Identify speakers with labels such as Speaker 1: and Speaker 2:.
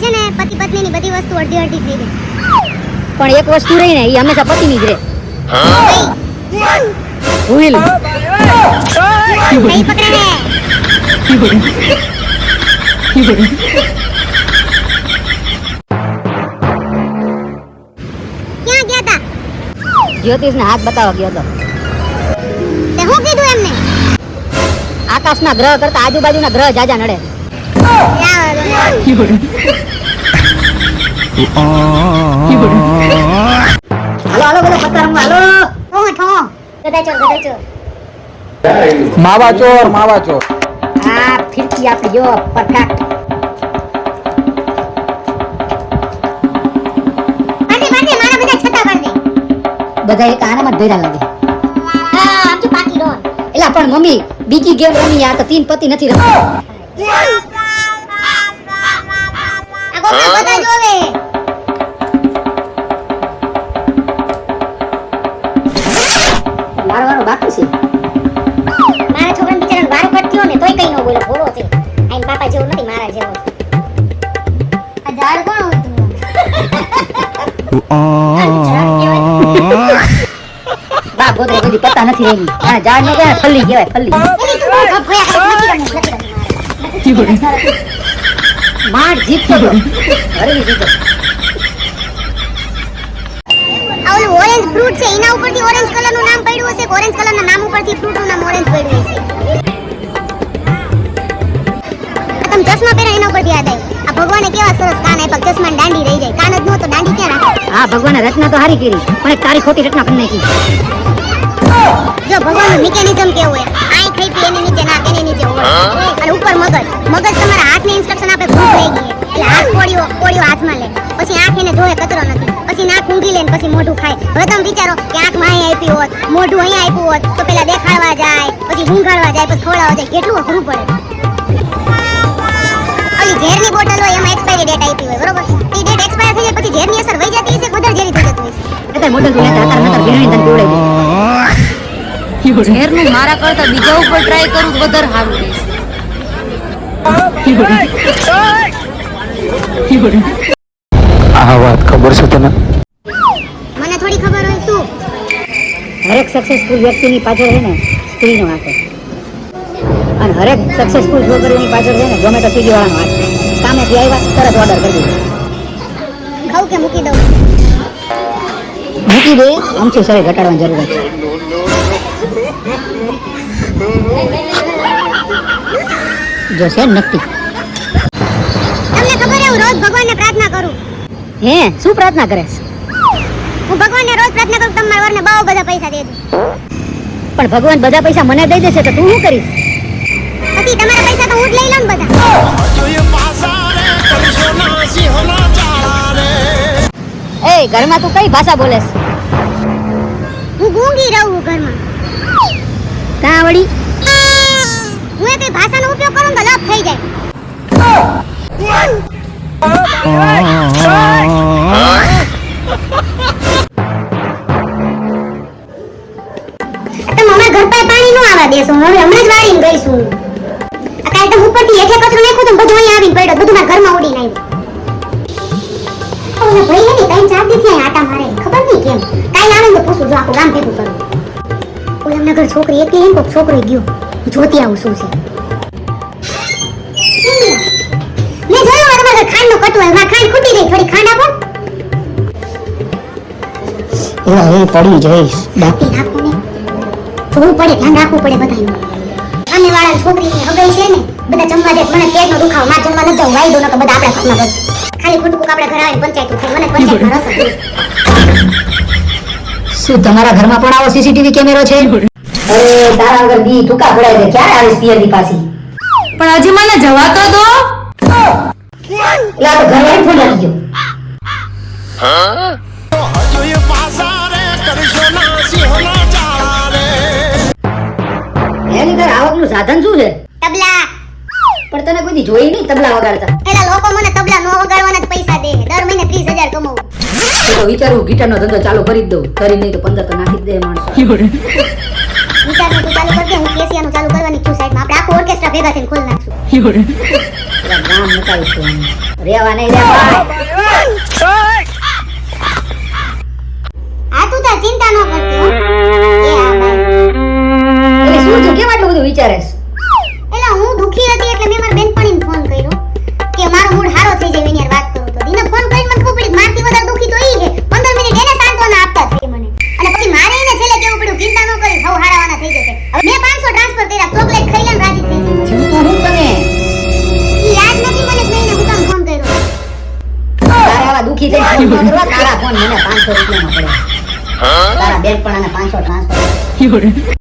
Speaker 1: પછી છે ને પતિ પત્નીની બધી વસ્તુ અડધી અડધી થઈ જાય
Speaker 2: પણ એક વસ્તુ રહી ને એ હંમેશા પતિની જ રહે ભૂલ.
Speaker 1: સહી પકડા ક્યાં ગયા તા?
Speaker 2: જ્યોતિષને હાથ બતાવવા ગયો હતો
Speaker 1: તે હું કીધું એમને?
Speaker 2: આકાશના ગ્રહ કરતા આજુબાજુના ગ્રહ જાજા નડે.
Speaker 3: માવા ચોર માવા ચોર
Speaker 2: હા ફિરકી આપી જો પરફેક્ટ.
Speaker 1: બધા છતા પાડે
Speaker 2: બધા એક આનામાં ભેરા લાગે. એલા પણ મમ્મી બીજી ગેમ રમી આ તો તીન પતિ નથી રમતી.
Speaker 1: બધા જોવે.
Speaker 2: મારો વારો બાકી છે.
Speaker 1: મારા છોકરાને બિચારાને વારો કટક્યો ને તોય કઈ ન બોલે ભોળો છે. આઈન બાપા જેવો નથી મારા જેવો આ ઝાડ કોણ હોય
Speaker 2: બા ગોદરે બધી પતા નથી રહી આ ઝાડ નો કહેવાય ફલ્લી કહેવાય ફલ્લી. માર જીતતો તો અરે જીતો.
Speaker 1: આ ઓલું ઓરેન્જ ફ્રૂટ છે એના ઉપરથી ઓરેન્જ કલરનું નામ પડ્યું હશે ઓરેન્જ કલરના નામ ઉપરથી ફ્રૂટનું નામ ઓરેન્જ પડ્યું હશે. તમે ચશ્મા પહેરા એના ઉપરથી યાદ આવ્યું આ ભગવાને કેવા સરસ કાન આપ્યા ચશ્મા દાંડી રહી જાય. કાન જ નો તો દાંડી ક્યાં રાખે?
Speaker 2: હા ભગવાને રચના તો હારી કરી પણ એક તારી ખોટી રચના કરી નાખી.
Speaker 1: જો ભગવાનનું મિકેનિઝમ કેવું હોય આઈ ખાઈ પી એની નીચે નાખ. મગજ તમારા હાથની ઇન્સ્ટ્રક્શન આપે ભૂખ લઈ ગઈ. એટલે હાથ કોળીઓ કોળીઓ હાથમાં લે. પછી આંખ એને જોવે કચરો નથી. પછી નાક ઊંઘી લે પછી મોઢું ખાય. હવે તમે વિચારો કે આંખમાં અહીં આપી હોત મોઢું અહીં આપ્યું હોત તો પેલા દેખાડવા જાય પછી ઊંઘાડવા જાય પછી ખવડાવવા જાય. કેટલું અઘરું પડે. ઓલી ઝેરની બોટલ હોય એમાં એક્સપાયરી ડેટ આપી હોય બરોબર? એ ડેટ એક્સપાયર થઈ જાય પછી ઝેરની અસર વહી જતી હશે વધારે ઝેરી થઈ જતું હશે.
Speaker 2: એટલે મોટલ તું લેતા અત્યારે નતર ભેરવીને તને જોડે
Speaker 4: ઝેરનું મારા કરતા બીજા ઉપર ટ્રાય કરું વધારે સારું રહેશે.
Speaker 3: આ વાત ખબર છે તને?
Speaker 1: મને થોડી ખબર હોય શું?
Speaker 2: હરેક સક્સેસફુલ વ્યક્તિની પાછળ છે ને સ્ત્રીનો હાથ અને હરેક સક્સેસફુલ છોકરીની પાછળ છે ને ઝોમેટો સ્વિગી વાળાનો હાથ સામે કામેથી આવ્યા તરત ઓર્ડર કરી દીધો.
Speaker 1: ખાઉં કે મૂકી દઉં?
Speaker 2: મૂકી દે. આમથી સરે ઘટાડવાની જરૂર છે. જો નક્કી
Speaker 1: તમને ખબર હું રોજ ભગવાનને પ્રાર્થના કરું?
Speaker 2: હે શું પ્રાર્થના કરે
Speaker 1: હું ભગવાનને રોજ પ્રાર્થના કરું તમારા વરને બહુ બધા પૈસા દેજો.
Speaker 2: પણ ભગવાન બધા પૈસા મને દઈ દેશે તો તું શું કરીશ?
Speaker 1: પછી તમારા પૈસા તો હું જ લઈ લઉં બધા.
Speaker 2: એ ઘરમાં તું કઈ ભાષા બોલેસ
Speaker 1: હું ગૂંગી રહું ઘરમાં.
Speaker 2: કાં વળી
Speaker 1: હું એ કઈ ભાષાનો ઉપયોગ કરું તો લપ થઈ જાય. કચરો નાખ્યો બધું આવીને બધું મારા ઘરમાં ઉડીને આવ્યું ભાઈ હે ને ખબર નહીં કેમ. કાલે આવે પૂછું, જો આખું ઘર છોકરી એકલી છોકરો ગયો. જોતી આવું શું છે. મેં જોયું મારા પાસે ખાંડનો કટુ આવ્યો ખાંડ ખૂટી ગઈ થોડી ખાંડ આપો.
Speaker 2: એવા એ પડી જઈશ.
Speaker 1: બાકી રાખો ને. જોવું પડે ધ્યાન રાખવું પડે બધાનું સામે વાળા છોકરી હગાઈ છે ને બધા જમવા દે મને પેટનો દુખાવો માર જમવા ન જાવ વાયદો ન તો બધા આપણા ઘરમાં બસ. ખાલી ખોટું કોક આપણે ઘર આવીને પંચાયત ઉઠે મને પંચાયતમાં રસ.
Speaker 2: શું તમારા ઘરમાં પણ આવો સીસીટીવી કેમેરો છે? અરે તારા વગર દી ટૂંકા પડાય છે. ક્યારે આવીશ પિયરની પાછી?
Speaker 4: પણ હજી મને જવા તો દો.
Speaker 2: એટલે તો ઘરવાળી ફોન લાગી ગયો એની ઘર આવકનું સાધન શું છે?
Speaker 1: તબલા.
Speaker 2: પણ તને કોઈ જોઈ નહીં તબલા વગાડતા.
Speaker 1: પેલા લોકો મને તબલા નો વગાડવાના જ પૈસા દે દર મહિને 30000 કમાવું.
Speaker 2: તો તો વિચારું ગિટારનો ધંધો ચાલુ કરી દઉં. કરી નહીં તો પંદર તો નાખી દે માણસો.
Speaker 1: ગિટારનું તું ચાલુ કરજે હું કેસિયાનું ચાલુ કરવાની છું સાહેબ આપણે આખું ઓર્કેસ્ટ્રા ભેગા થઈને ખોલી નાખશું.
Speaker 2: પેલા નહીં
Speaker 1: આ તું તાર ચિંતા ન
Speaker 2: શું થયું? બધું વિચારે
Speaker 1: એલા દુખી
Speaker 2: થઈને ફોન કરવા? તારા ફોન મને 500 રૂપિયાનો પડ્યો. તારા બેનપણાને 500 ટ્રાન્સફર